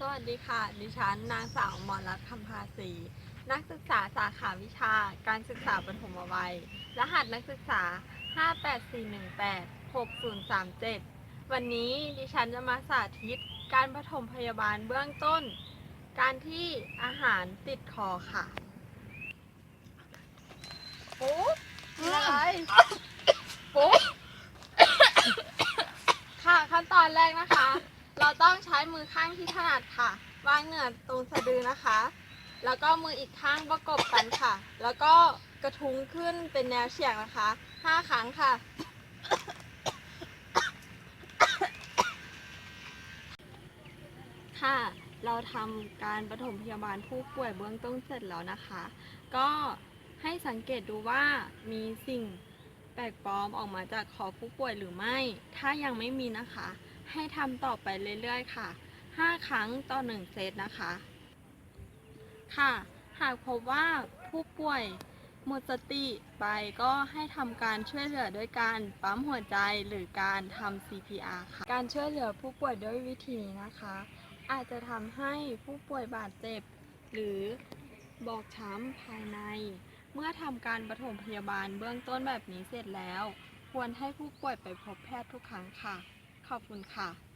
สวัสดีค่ะ ดิฉันนางสาวหมอรัตน์คำภาสี นักศึกษาสาขาวิชา การศึกษาปฐมวัย รหัสนักศึกษา 584186037 วันนี้ดิฉันจะมาสาธิตการปฐมพยาบาลเบื้องต้น การที่อาหารติดคอค่ะปุ๊บอะไรปุ๊บค่ะขั้นตอนแรกนะคะ เราต้องใช้มือข้างที่ถนัดค่ะ วางเหนือตรงสะดือนะคะ แล้วก็มืออีกข้างประกบกันค่ะ แล้วก็กระทุ้งขึ้นเป็นแนวเฉียงนะคะห้าครั้งค่ะ ค่ะ เราทำการปฐมพยาบาลผู้ป่วยเบื้องต้นเสร็จแล้วนะคะ ก็ให้สังเกตดูว่ามีสิ่งแปลกปลอมออกมาจากคอผู้ป่วยหรือไม่ ถ้ายังไม่มีนะคะ ให้ทำต่อไปเรื่อยๆ ค่ะ 5 ครั้งต่อ 1 เซตนะคะ ค่ะ หากพบว่าผู้ป่วยหมดสติไปก็ให้ทำการช่วยเหลือด้วยการปั๊มหัวใจหรือการทำ CPR ค่ะ การช่วยเหลือผู้ป่วยด้วยวิธีนะคะ อาจจะทำให้ผู้ป่วยบาดเจ็บ หรือบอกช้ำภายใน เมื่อทำการปฐมพยาบาลเบื้องต้นแบบนี้เสร็จแล้ว ควรให้ผู้ป่วยไปพบแพทย์ทุกครั้งค่ะ ขอบคุณค่ะ